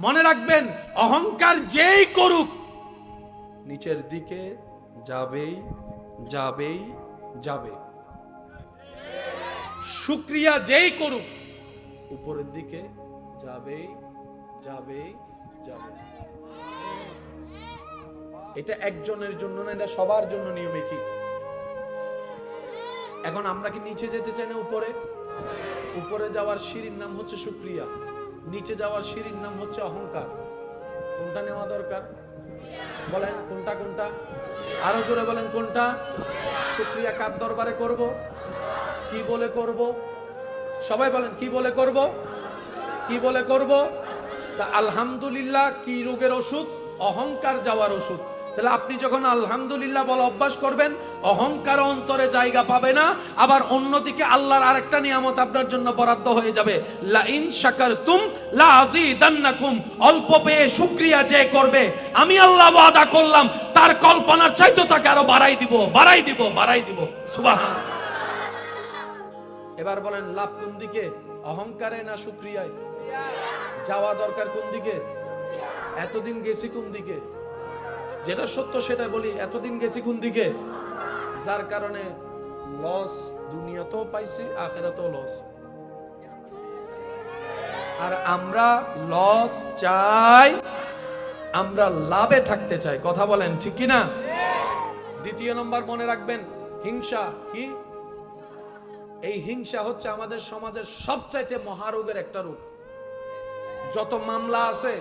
মনে রাখবেন অহংকার যেই করুক নিচের দিকে যাবেই যাবেই যাবে। শুক্রিয়া যেই করুক উপরের দিকে যাবেই যাবেই যাবে। এটা একজনের জন্য না এটা সবার জন্য নিয়মে কি এখন আমরা কি নিচে যেতে চাই না উপরে? উপরে যাওয়ার সিঁড়ির নাম হচ্ছে শুক্রিয়া। নিচে যাওয়ার সিঁড়ির নাম হচ্ছে অহংকার। কোনটা নেওয়া দরকার? বলেন, কোনটা কোনটা? আরও জোরে বলেন, কোনটা? শুক্রিয়া কার দরবারে করব? কি বলে করব? সবাই বলেন, কি বলে করব? কি বলে করব? তা আলহামদুলিল্লাহ, কি রোগের ওষুধ? অহংকার যাওয়ার ওষুধ। তাহলে আপনি যখন আলহামদুলিল্লাহ বলা অভ্যাস করবেন, অহংকার অন্তরে জায়গা পাবে না, আবার অন্যদিকে আল্লাহর আরেকটা নিয়ামত আপনার জন্য বরাদ্দ হয়ে যাবে। লা ইন শাকারতুম লা আযীদান্নাকুম অল্প পেয়ে শুকরিয়া যে করবে, আমি আল্লাহ ওয়াদা করলাম, তার কল্পনার চাইতে তাকে আরও বাড়াই দিব বাড়াই দিব বাড়াই দিব। সুবহান। এবার বলেন, লাভ কোন দিকে? অহংকারে না শুক্রিয়ায়? যাওয়া দরকার কোন দিকে? এতদিন গেছি কোন দিকে? যেটা সত্য সেটা বলি, এতদিন গেছি কোন দিকে? যার কারণে লস দুনিয়াতেও পাইছি, আখেরাতেও লস আর আমরা লস চাই, আমরা লাভে থাকতে চাই, কথা বলেন, ঠিক কি না দ্বিতীয় নম্বর মনে রাখবেন, হিংসা কি? এই হিংসা হচ্ছে আমাদের সমাজের সবচাইতে মহারোগের একটা রূপ। যত মামলা আছে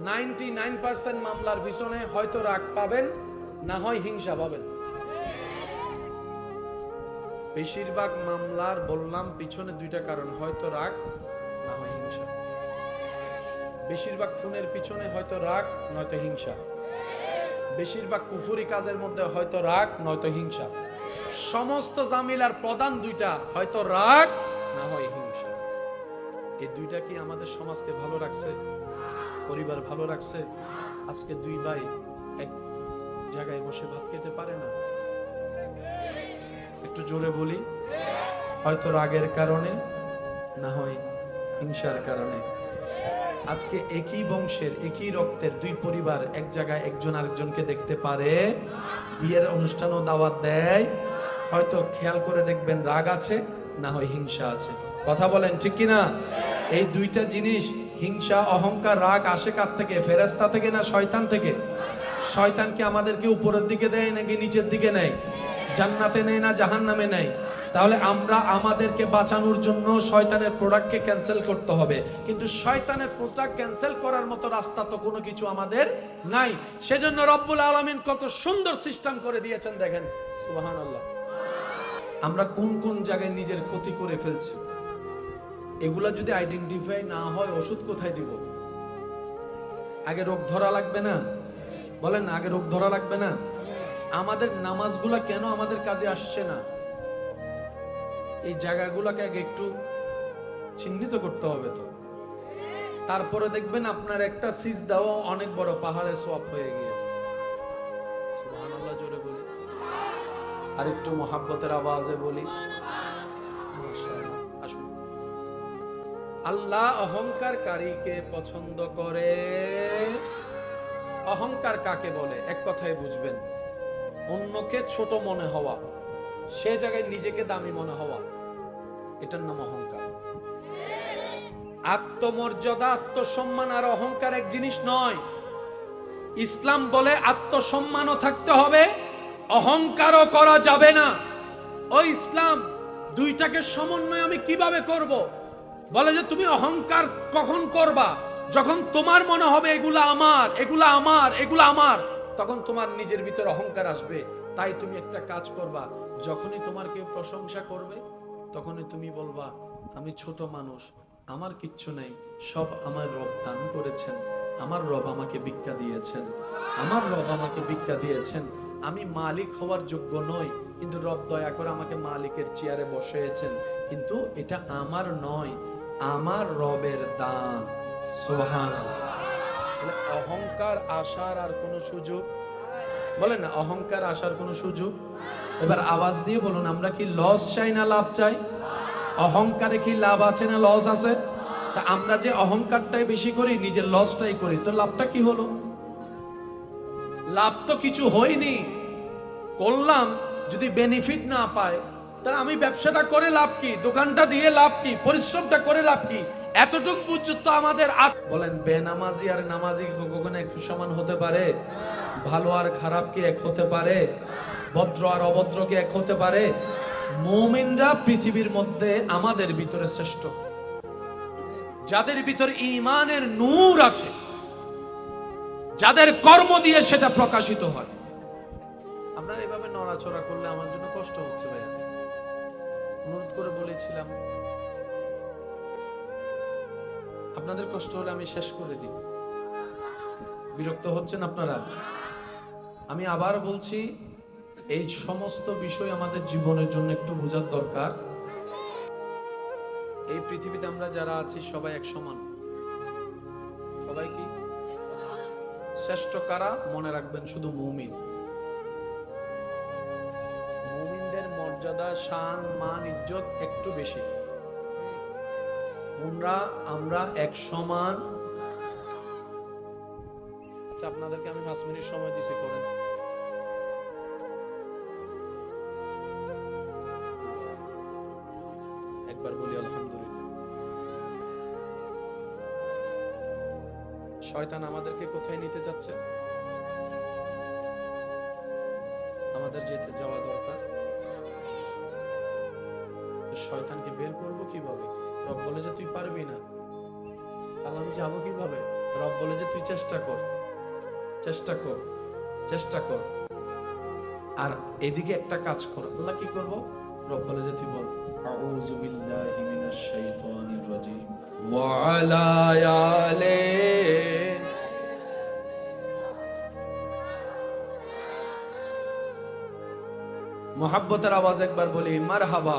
নাইনটি নাইন পার্সেন্ট মামলার পিছনে হয়তো রাগ পাবেন, না হয় হিংসা পাবেন। বেশিরভাগ মামলার বললাম, পিছনে দুইটা কারণ, হয়তো রাগ, না হয় হিংসা। বেশিরভাগ খুনের পিছনে হয়তো রাগ, নয়তো হিংসা। বেশিরভাগ কুফুরি কাজের মধ্যে হয়তো রাগ, নয়তো হিংসা। সমস্ত জামিলার প্রধান দুইটা, হয়তো রাগ, না হয় হিংসা। এই দুইটা কি আমাদের সমাজকে ভালো রাখছে? পরিবার ভালো রাখছে, আজকে দুই ভাই এক জায়গায় বসে ভাত খেতে পারে না। একটু জোরে বলি, হয়তো রাগের কারণে, না হয় হিংসার কারণে। আজকে একই বংশের, একই রক্তের দুই পরিবার এক জায়গায় একজন আরেকজনকে দেখতে পারে। বিয়ের অনুষ্ঠানও দাওয়াত দেয়। হয়তো খেয়াল করে দেখবেন রাগ আছে, না হয় হিংসা আছে। কথা বলেন ঠিক কিনা? এই দুইটা জিনিস হিংসা, অহংকার, রাগ আসে কার থেকে? ফেরেস্তা থেকে না শয়তান থেকে? শয়তানকে আমাদেরকে উপরের দিকে দেয় নাকি নিচের দিকে নেয়? জান্নাতে নেয় না জাহান্নামে নেয়? তাহলে আমরা আমাদেরকে বাঁচানোর জন্য শয়তানের প্রোডাক্টকে ক্যান্সেল করতে হবে। কিন্তু শয়তানের প্রোডাক্ট ক্যান্সেল করার মতো রাস্তা তো কোনো কিছু আমাদের নাই। সেজন্য রব্বুল আলমিন কত সুন্দর সিস্টেম করে দিয়েছেন দেখেন। সুবাহান আমরা কোন কোন জায়গায় নিজের ক্ষতি করে ফেলছি? এগুলা যদি আইডেন্টিফাই না হয়, ওষুধ কোথায় দিব? আগে রোগ ধরা লাগবে না? বলেন, আগে রোগ ধরা লাগবে না? আমাদের নামাজগুলা কেন আমাদের কাজে আসছে না? এই জায়গাগুলোকে আগে একটু চিহ্নিত করতে হবে তো। তারপরে দেখবেন আপনার একটা সিজ দাও অনেক বড় পাহাড়ে সোয়াপ হয়ে গিয়েছে। আর একটু মহাব্বতের আওয়াজে বলি। আল্লাহ অহংকারকারীকে পছন্দ করে। অহংকার কাকে বলে? এক কথায় বুঝবেন। অন্যকে ছোট মনে হওয়া, সে জায়গায় নিজেকে দামি মনে হওয়া, এটার নাম অহংকার। আত্মমর্যাদা, আত্মসম্মান আর অহংকার এক জিনিস নয়। ইসলাম বলে আত্মসম্মানও থাকতে হবে, অহংকারও করা যাবে না। ও ইসলাম, দুইটাকে সমন্বয় আমি কীভাবে করব? বলে যে তুমি অহংকার কখন করবা? যখন তোমার মনে হবে এগুলা আমার এগুলা আমার এগুলা আমার, তখন তোমার নিজের ভিতর অহংকার আসবে। তাই তুমি একটা কাজ করবা, যখনই তোমার কেউ প্রশংসা করবে, তখনই তুমি বলবা, আমি ছোট মানুষ, আমার কিচ্ছু নেই, সব আমার রব দান করেছেন, আমার রব আমাকে ভিক্ষা দিয়েছেন, আমার রব আমাকে ভিক্ষা দিয়েছেন, আমি মালিক হওয়ার যোগ্য নই, কিন্তু রব দয়া করে আমাকে মালিকের চেয়ারে বসিয়েছেন, কিন্তু এটা আমার নয়। আমার রবের দান সোহান অহংকার আসার আর কোনো সুযোগ? বলেন না, অহংকার আসার কোনো সুযোগ? এবার আওয়াজ দিয়ে বলুন, আমরা কি লস চাই না লাভ চাই? অহংকারে কি লাভ আছে না লস আছে? তা আমরা যে অহংকারটাই বেশি করি, নিজের লসটাই করি, তো লাভটা কি হলো? লাভ তো কিছু হয়নি। করলাম, যদি বেনিফিট না পায় তাহলে আমি ব্যবসাটা করে লাভ কি? দোকানটা দিয়ে লাভ কি? পরিশ্রমটা করে লাভ কি? এতটুক পর্যন্ত আমাদের বলেন, বেনামাজি আর নামাজি কখনো একটু সমান হতে পারে? ভালো আর খারাপ কি এক হতে পারে? ভদ্র আর অভদ্র কি এক হতে পারে? মুমিনরা পৃথিবীর মধ্যে আমাদের ভিতরে শ্রেষ্ঠ। যাদের ভিতর ইমানের নূর আছে, যাদের কর্ম দিয়ে সেটা প্রকাশিত হয়। আপনার এভাবে নড়াচড়া করলে আমার জন্য কষ্ট হচ্ছে ভাইয়া অনুরোধ করে বলেছিলাম, আপনাদের কষ্ট হলে আমি শেষ করে দিই। বিরক্ত হচ্ছেন আপনারা? আমি আবার বলছি, এই সমস্ত বিষয় আমাদের জীবনের জন্য একটু বোঝার দরকার। এই পৃথিবীতে আমরা যারা আছি সবাই এক সমান। সবাই কি? শ্রেষ্ঠ কারা? মনে রাখবেন শুধু মুমিন। মর্যাদা শান, মান, ইজ্জত একটু বেশি। আমরা আমরা এক সমান। আচ্ছা আপনাদেরকে আমি পাঁচ মিনিট সময় দিছি, করেন। একবার বলি, আলহামদুলিল্লাহ। শয়তান আমাদেরকে কোথায় নিতে যাচ্ছে? আমাদের যেতে যাওয়া দরকার। শয়তানকে বের করব কীভাবে? রব বলে যে তুই পারবি না। তাহলে আমি যাব কীভাবে? রব বলে যে তুই চেষ্টা কর। চেষ্টা কর। চেষ্টা কর। আর এদিকে একটা কাজ কর। আল্লাহ কি করব? রব বলে যে তুই বল। আউযু বিল্লাহি মিনাশ শাইতানির রাজিম। ওয়া আলা আলিহি মোহাব্বতের আওয়াজ একবার বলি মার হাবা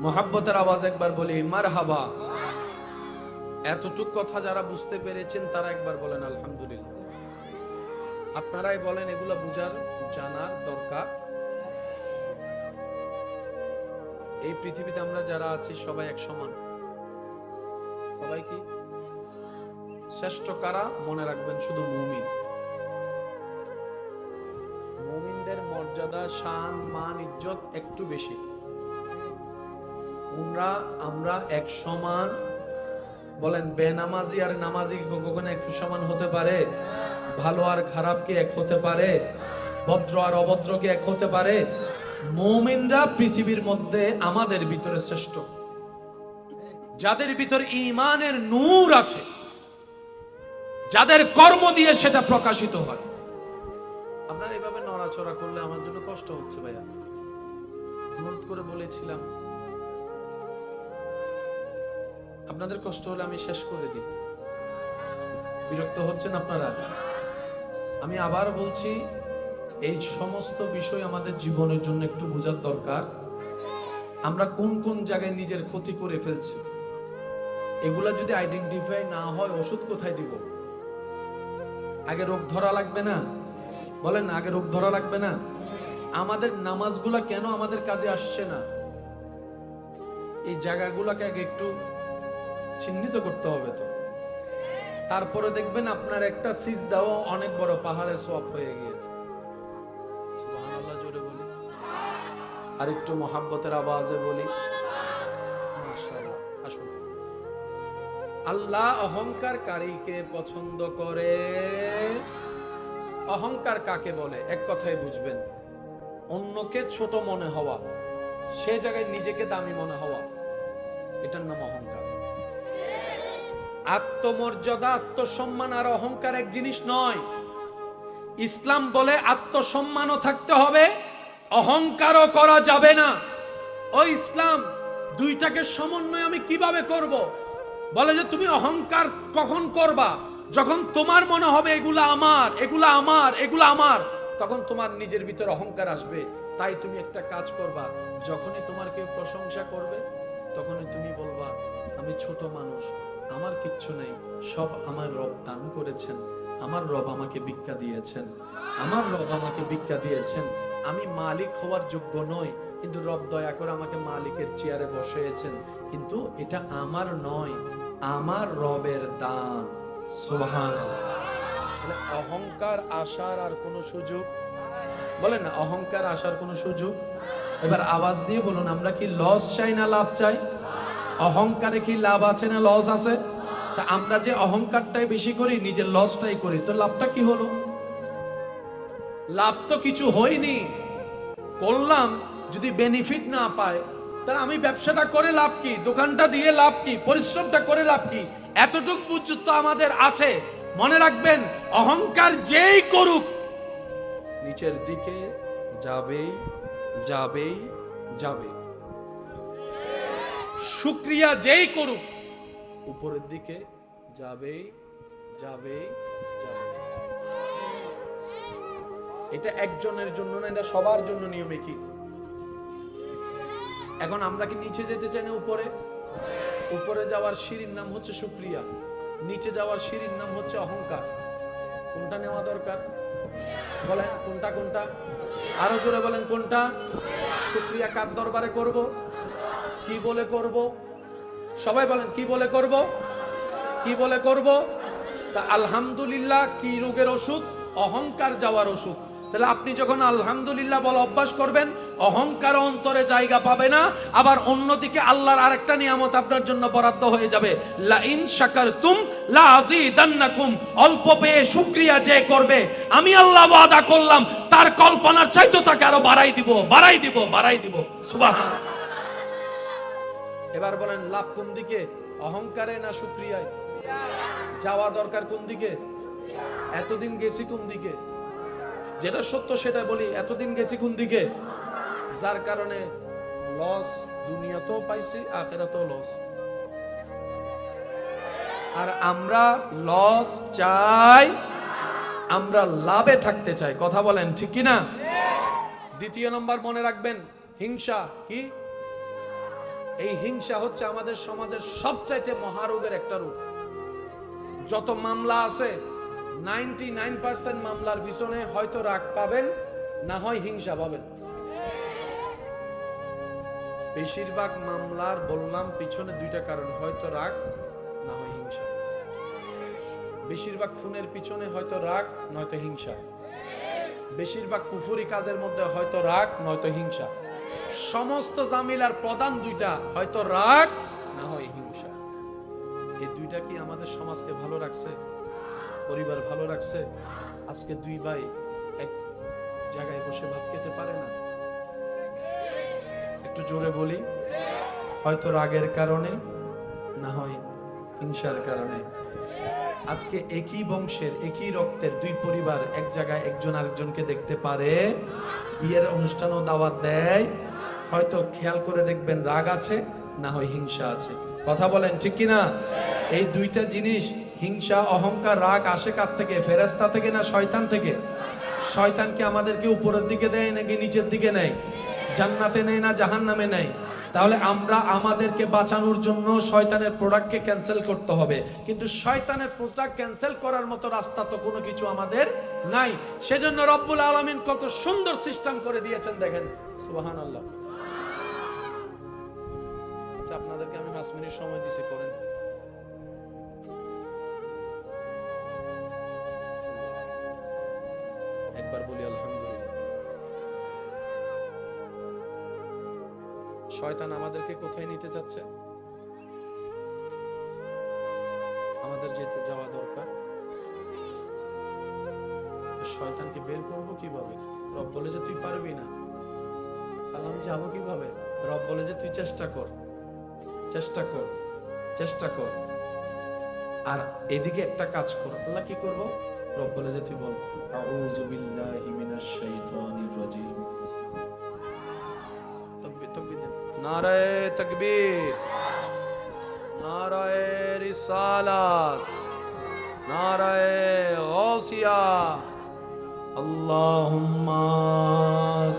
মোহাব্বতের আওয়াজ একবার বলি মার হাবা এতটুক কথা যারা বুঝতে পেরেছেন, তারা একবার বলেন, আলহামদুলিল্লাহ। আপনারাই বলেন, এগুলো বুঝার জানার দরকার। এই পৃথিবীতে আমরা যারা আছি, সবাই এক সমান। সবাই কি? শ্রেষ্ঠ কারা? মনে রাখবেন, শুধু মুমিন। মুমিনদের মর্যাদা, শান, মান, ইজ্জত একটু বেশি। আমরা আমরা এক সমান। বলেন, বেনামাজি আর নামাজি কখনো একটু সমান হতে পারে? ভালো আর খারাপ কি এক হতে পারে? ভদ্র আর অভদ্র কি এক হতে পারে? মুমিনরা পৃথিবীর মধ্যে আমাদের ভিতরে শ্রেষ্ঠ। যাদের ভিতর ইমানের নূর আছে, যাদের কর্ম দিয়ে সেটা প্রকাশিত হয়। আপনার এভাবে নড়াচড়া করলে আমার জন্য কষ্ট হচ্ছে ভাইয়া। অনুরোধ করে বলেছিলাম আপনাদের কষ্ট হলে আমি শেষ করে দিই। বিরক্ত হচ্ছেন আপনারা? আমি আবার বলছি, এই সমস্ত বিষয় আমাদের জীবনের জন্য একটু বোঝার দরকার। আমরা কোন কোন জায়গায় নিজের ক্ষতি করে ফেলছি? এগুলা যদি আইডেন্টিফাই না হয়, ওষুধ কোথায় দিব? আগে রোগ ধরা লাগবে না? বলেন, আগে রোগ ধরা লাগবে না? আমাদের নামাজগুলা কেন আমাদের কাজে আসছে না? এই জায়গাগুলোকে আগে একটু চিহ্নিত করতে হবে তো। তারপরে দেখবেন আপনার একটা সিজ দাও অনেক বড় পাহাড়ে সোয়াব হয়ে গিয়েছে। জোরে বলি। আর একটু মোহাব্বতের আওয়াজে বলি। আসুন। আল্লাহ অহংকারকারীকে পছন্দ করে। অহংকার কাকে বলে? এক কথায় বুঝবেন। অন্যকে ছোট মনে হওয়া সে জায়গায় নিজেকে দামি মনে হওয়া এটার নাম অহংকার। আত্মমর্যাদা, আত্মসম্মান আর অহংকার এক জিনিস নয়। ইসলাম বলে আত্মসম্মানও থাকতে হবে, অহংকারও করা যাবে না। ও ইসলাম, দুইটাকে সমন্বয় আমি কীভাবে করব? বলে যে তুমি অহংকার কখন করবা? যখন তোমার মনে হবে এগুলা আমার এগুলা আমার এগুলা আমার, তখন তোমার নিজের ভিতর অহংকার আসবে। তাই তুমি একটা কাজ করবা, যখনই তোমার কেউ প্রশংসা করবে, তখনই তুমি বলবা, আমি ছোট মানুষ আমার কিচ্ছু নেই। সব আমার রব দান করেছেন। আমার রব আমাকে ভিক্ষা দিয়েছেন। আমার রব আমাকে ভিক্ষা দিয়েছেন। আমি মালিক হওয়ার যোগ্য নই, কিন্তু রব দয়া করে আমাকে মালিকের চেয়ারে বসিয়েছেন। কিন্তু এটা আমার নয়, আমার রবের দান। সোহান অহংকার আসার আর কোনো সুযোগ? বলেন না, অহংকার আসার কোনো সুযোগ? এবার আওয়াজ দিয়ে বলুন, আমরা কি লস চাই না লাভ চাই? অহংকারে কি লাভ আছে না লস আছে? তা আমরা যে অহংকারটাই বেশি করি, নিজের লসটাই করি। তো লাভটা কি হলো? লাভ তো কিছু হয়নি। করলাম, যদি বেনিফিট না পায়, তাহলে আমি ব্যবসাটা করে লাভ কি? দোকানটা দিয়ে লাভ কি? পরিশ্রমটা করে লাভ কি? এতটুক পর্যন্ত আমাদের আছে। মনে রাখবেন, অহংকার যেই করুক, নিচের দিকে যাবেই যাবেই যাবে শুক্রিয়া যেই করুক। উপরের দিকে যাবে যাবে এটা একজনের জন্য না, এটা সবার জন্য নিয়মে কি? এখন আমরা কি নিচে যেতে চাই না উপরে? উপরে যাওয়ার সিঁড়ির নাম হচ্ছে শুক্রিয়া। নিচে যাওয়ার সিঁড়ির নাম হচ্ছে অহংকার। কোনটা নেওয়া দরকার? বলেন কোনটা কোনটা? আরও জোরে বলেন কোনটা? শুক্রিয়া কার দরবারে করব? কি বলে করব? সবাই বলেন, কি বলে করব? কি বলে করব? তা আলহামদুলিল্লাহ, কি রোগের ওষুধ? অহংকার যাওয়ার ওষুধ। তাহলে আপনি যখন আলহামদুলিল্লাহ বলা অভ্যাস করবেন, অহংকার অন্তরে জায়গা পাবে না, আবার অন্যদিকে আল্লাহর আরেকটা নিয়ামত আপনার জন্য বরাদ্দ হয়ে যাবে। লা ইন শাকারতুম লা আযীদান্নাকুম অল্প পেয়ে শুকরিয়া যে করবে, আমি আল্লাহ ওয়াদা করলাম, তার কল্পনার চাইতে তাকে আরও বাড়াই দিব বাড়াই দিব বাড়াই দিব। সুবহান। এবার বলেন, লাভ কোন দিকে? অহংকারে না শুক্রিয়ায় যাওয়া দরকার কোন দিকে? এতদিন গেছি কোন দিকে? যেটা সত্য সেটা বলি, এতদিন গেছি কোন দিকে? যার কারণে লস দুনিয়াতেও পাইছি, আখেরাতেও লস আর আমরা লস চাই, আমরা লাভে থাকতে চাই। কথা বলেন, ঠিক কি না দ্বিতীয় নম্বর মনে রাখবেন, হিংসা কি? এই হিংসা হচ্ছে আমাদের সমাজের সবচাইতে মহারোগের একটা রূপ যত মামলা আছে, নাইনটি নাইন পার্সেন্ট মামলার পিছনে হয়তো রাগ পাবেন, না হয় হিংসা পাবেন। বেশিরভাগ মামলার বললাম, পিছনে দুইটা কারণ, হয়তো রাগ, না হয় হিংসা। বেশিরভাগ খুনের পিছনে হয়তো রাগ, নয়তো হিংসা। বেশিরভাগ কুফুরি কাজের মধ্যে হয়তো রাগ, নয়তো হিংসা। সমস্ত জামিলার প্রধান দুইটা, হয়তো রাগ না হয় হিংসা। এই দুইটা কি আমাদের সমাজকে ভালো রাখছে? পরিবার ভালো রাখছে? আজকে দুই ভাই এক জায়গায় বসে ভাত খেতে পারে না? একটু জোরে বলি, হয়তো রাগের কারণে না হয় হিংসার কারণে। আজকে একই বংশের, একই রক্তের দুই পরিবার এক জায়গায় একজন আরেকজনকে দেখতে পারে। বিয়ের অনুষ্ঠানও দাওয়াত দেয়। হয়তো খেয়াল করে দেখবেন রাগ আছে, না হয় হিংসা আছে। কথা বলেন, ঠিক কি না এই দুইটা জিনিস, হিংসা, অহংকার, রাগ আসে কার থেকে? ফেরেস্তা থেকে না শয়তান থেকে? শয়তানকে আমাদেরকে উপরের দিকে দেয় নাকি নিচের দিকে নেয়? জান্নাতে নেয় না জাহান নামে নেয়? তাহলে আমরা আমাদেরকে বাঁচানোর জন্য শয়তানের প্রোডাক্টকে ক্যান্সেল করতে হবে। কিন্তু শয়তানের প্রোডাক্ট ক্যান্সেল করার মতো রাস্তা তো কোনো কিছু আমাদের নাই। সেজন্য রব্বুল আলমিন কত সুন্দর সিস্টেম করে দিয়েছেন, দেখেন। সুবাহান আল্লাহ আচ্ছা আপনাদেরকে আমি পাঁচ মিনিট সময় দিছি, করেন। একবার বলি, আলহামদুলিল্লাহ। শয়তান আমাদেরকে কোথায় নিতে যাচ্ছে? আমাদের যেতে যাওয়া দরকার। শয়তানকে বের করব কীভাবে? রব বলে যে তুই পারবি না। তাহলে আমি যাব কীভাবে? রব বলে যে তুই চেষ্টা কর। চেষ্টা কর চেষ্টা কর। আর এদিকে একটা কাজ কর, আল্লাহ কি করব? রব বলে যে তুই বল, আউযু বিল্লাহি মিনাশ শাইতানির রাজিম। তাকবীর তাকবীর নারায়ে তাকবীর, নারায়ে রিসালাত, নারায়ে গাউসিয়া আল্লাহুম্মা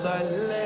সাল্লি